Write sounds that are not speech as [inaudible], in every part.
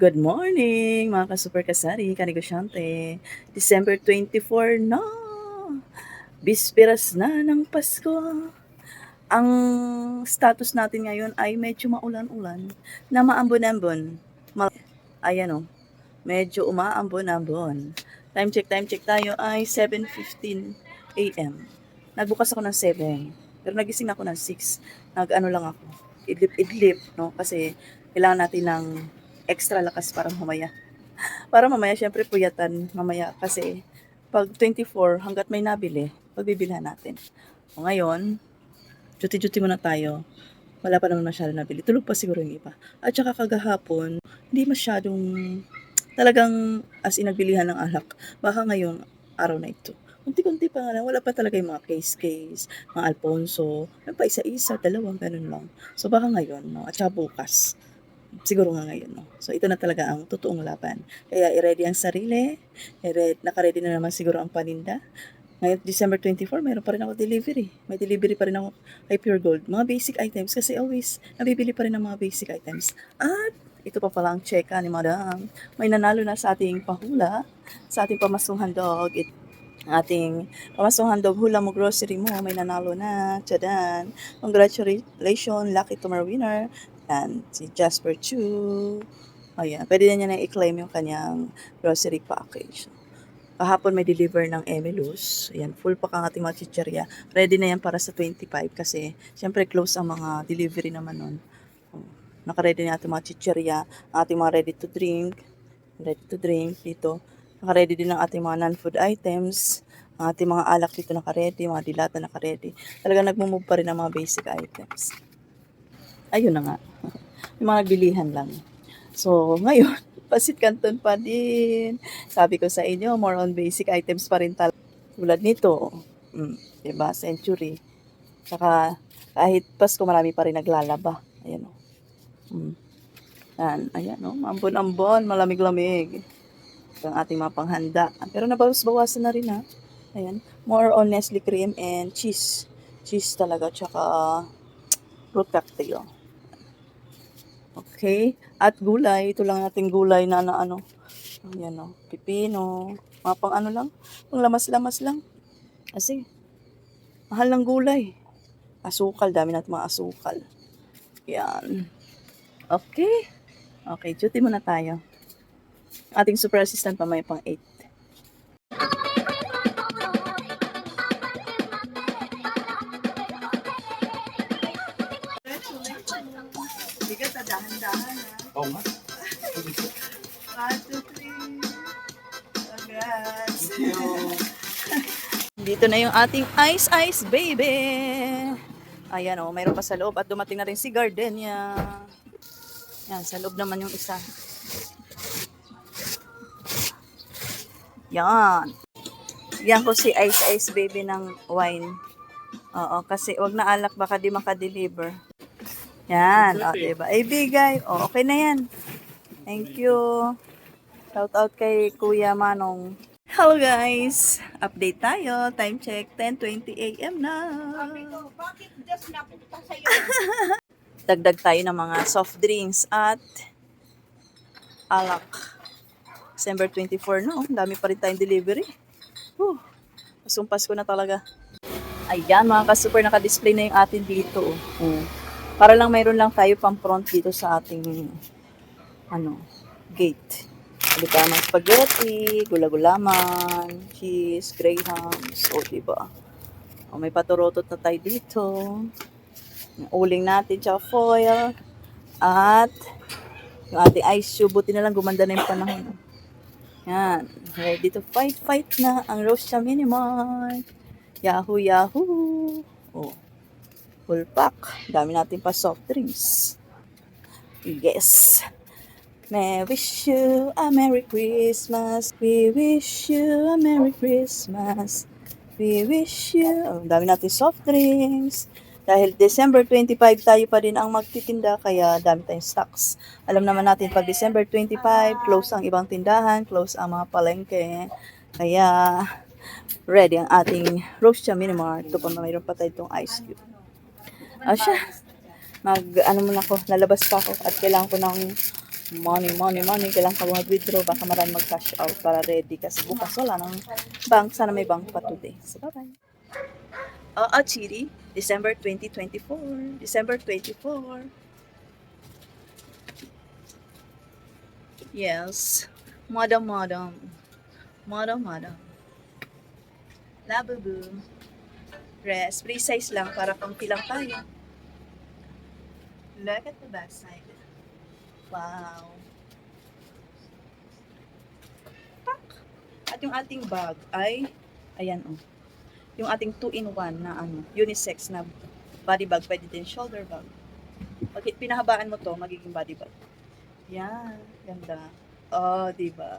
Good morning, mga ka-super kasari, kanegosyante. December 24 na. Bisperas na ng Pasko. Ang status natin ngayon ay medyo maulan-ulan na maambon-ambon. Ma- Ayan o, medyo umaambon-ambon. Time check, time check tayo ay 7.15 a.m. Nagbukas ako ng 7, pero nagising ako ng 6. Nag-ano lang ako, idlip-idlip, no? Kasi kailangan natin ng extra lakas para mamaya. Para mamaya, syempre puyatan mamaya kasi pag 24, hanggat may nabili, pagbibilhan natin. O ngayon, duty-duty muna tayo. Wala pa naman masyado nabili. Tulog pa siguro yung iba. At saka kagahapon, hindi masyadong talagang as in nagbilihan ng alak. Baka ngayong araw na ito. Kunti-kunti pa nga lang. Wala pa talaga yung mga case-case, mga Alfonso. Pa isa-isa, dalawang, ganun lang. So baka ngayon, no? At saka bukas siguro nga ngayon. No? So, ito na talaga ang totoong laban. Kaya, i-ready ang sarili. I-ready, naka-ready na naman siguro ang paninda. Ngayon, December 24, mayroon pa rin ako delivery. May delivery pa rin ako kay Pure Gold. Mga basic items. Kasi always, nabibili pa rin ng mga basic items. At, ito pa pala ang checka ni Madam. May nanalo na sa ating pahula. Sa ating pamasunghan dog. It, ating pamasunghan dog hula mo grocery mo. May nanalo na. Tsadan. Congratulations. Lucky tomorrow winner. Yan, si Jasper Chu. Ayan, pwede na niya na i-claim yung kanyang grocery package. Kahapon may deliver ng Emilus. Ayan, full pa kang ating mga chicherya. Ready na yan para sa 25 kasi syempre close ang mga delivery naman nun. Oh, Naka-ready na ating mga chicherya, ating mga ready to drink. Ready to drink dito. Naka-ready din ang ating mga non-food items. Ang ating mga alak dito naka-ready, mga dilata naka-ready. Talagang nagmumove pa rin ang mga basic items ayun na nga. [laughs] Yung mga bilihan lang. So, ngayon, [laughs] pasit canton pa din. Sabi ko sa inyo, more on basic items pa rin talaga. Tulad nito, mm, diba, century. Saka, kahit Pasko, marami pa rin naglalaba. Ayan o. Mm. Yan, ayan o. Ambon-ambon, malamig-lamig. Ang ating mga panghanda. Pero nabawas-bawasan na rin ha. Ayan. More on Nestle cream and cheese. Cheese talaga, tsaka fruit cocktail. Okay. At gulay. Ito lang nating gulay na, na ano. Ayan o. Pipino. Mga pang ano lang. Pang lamas-lamas lang. Kasi, mahal ng gulay. Asukal. Dami natin mga asukal. Yan. Okay. Okay. Duty muna tayo. Ating super assistant pa may pang 8. Bigat na dahan-dahan ha. Oo nga. One, two, three. Congrats. Thank you. Dito na yung ating Ice Ice Baby. Ayan o, mayroon pa sa loob. At dumating na rin si Gardenia. Yan, sa loob naman yung isa. Yan. Yan ko si Ice Ice Baby ng wine. Oo, kasi wag na alak baka di makadeliver. Yan, o, diba? Ay, bigay. O, okay na yan. Thank you. Shout out kay Kuya Manong. Hello guys! Update tayo. Time check, 10.20 a.m. na. Bakit just napunta sa'yo? [laughs] Dagdag tayo ng mga soft drinks at alak. December 24 no? Ang dami pa rin tayong delivery. Whew. Pasumpas ko na talaga. Ayan mga ka-super, naka-display na yung atin dito. Oh. Para lang mayroon lang tayo pang front dito sa ating ano, gate. Diba, ng spaghetti, gula-gulaman, cheese, grahams, o diba? O, may paturotot na tayo dito. Uling natin, tsaka foil. At, yung ating ice cube, buti na lang gumanda na yung panahon. Yan. Ready to fight, fight na ang Rocha Minimart. Yahoo, yahoo. Oh. Full pack. Dami natin pa soft drinks. Yes. May wish you a Merry Christmas. We wish you a Merry Christmas. We wish you... Oh, dami natin soft drinks. Dahil December 25 tayo pa rin ang magtitinda, kaya dami tayong stocks. Alam naman natin, pag December 25, close ang ibang tindahan, close ang mga palengke. Kaya, ready ang ating Rocha Minimart. Ito pa, mayroon pa tayo itong ice cube. Ah, siya. Mag, ano muna ako, lalabas pa ako at kailangan ko ng Money, money, money. Kailangan ka mag-withdraw. Baka marami mag-cash out para ready. Kasi bukas wala ng bank. Sana may bank pa today. So, bye-bye. Oo, Chiri. December 2024. December 24. Yes. Madam, madam. Madam, madam. Labubu. Rest. Free size lang para pangpi lang tayo. Look at the back side. Wow. Tak. At yung ating bag ay, ayan oh. Yung ating 2-in-1 na ano, unisex na body bag, pwede din shoulder bag. Pag pinahabaan mo to, magiging body bag. Yan, ganda. Oh, di ba?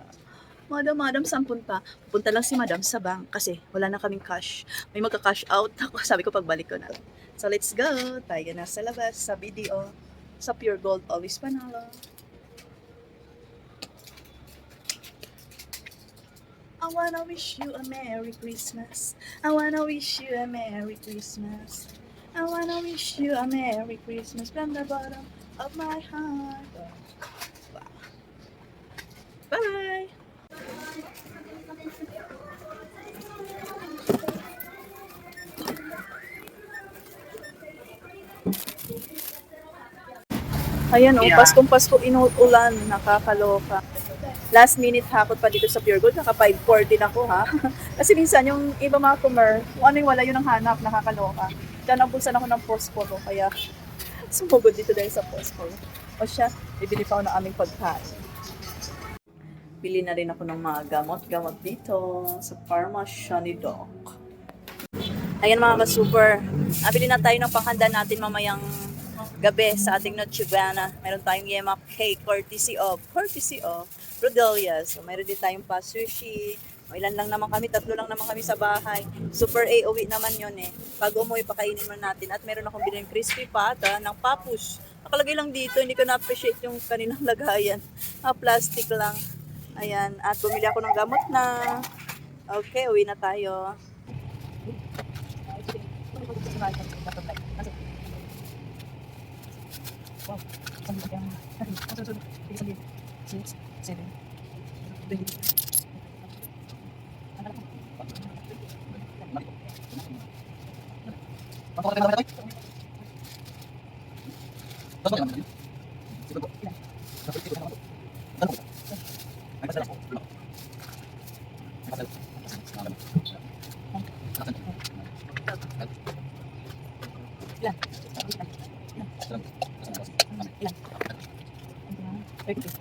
Madam, madam, saan punta? Punta lang si madam sa bank kasi wala na kaming cash. May magka-cash out ako. [laughs] Sabi ko pagbalik ko na lang. So, let's go. Tayo na sa labas, sa video. Sa Pure Gold, always panalo. Wanna wish you a Merry Christmas. I wanna wish you a Merry Christmas. I wanna wish you a Merry Christmas from the bottom of my heart. Oh, wow. Bye! Ayan o, Yeah. Paskong Pasko inuulan, nakakaloka. Last minute hakot pa dito sa Pure Gold, naka 540 na ako ha. [laughs] Kasi minsan yung iba mga kumer, kung ano yung wala yun ang hanap, nakakaloka. Kaya nabulsan ako ng posporo, kaya [laughs] sumugod dito dahil sa posporo. O siya, bibili pa ako ng aming pagkain. Bili na rin ako ng mga gamot-gamot dito sa pharmacy ni Doc. Ayan mga ka-super, nabili na tayo ng panghanda natin mamayang gabi sa ating Noche Buena. Meron tayong yema cake courtesy of, courtesy of Rodelia. So, meron din tayong pa sushi. O, ilan lang naman kami, tatlo lang naman kami sa bahay. Super A, naman yun eh. Pag umuwi, pakainin mo natin. At meron akong bilhin crispy pata ng papus. Nakalagay lang dito, hindi ko na-appreciate yung kaninang [laughs] lagayan. Ah, plastic lang. Ayan, at bumili ako ng gamot na. Okay, uwi na tayo. Wow. Ang laki ang... Ay, ang sunod. Sige, sabihin. Six, seven, twenty. Ang Peki.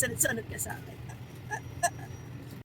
Sunod-sunod ka sa akin.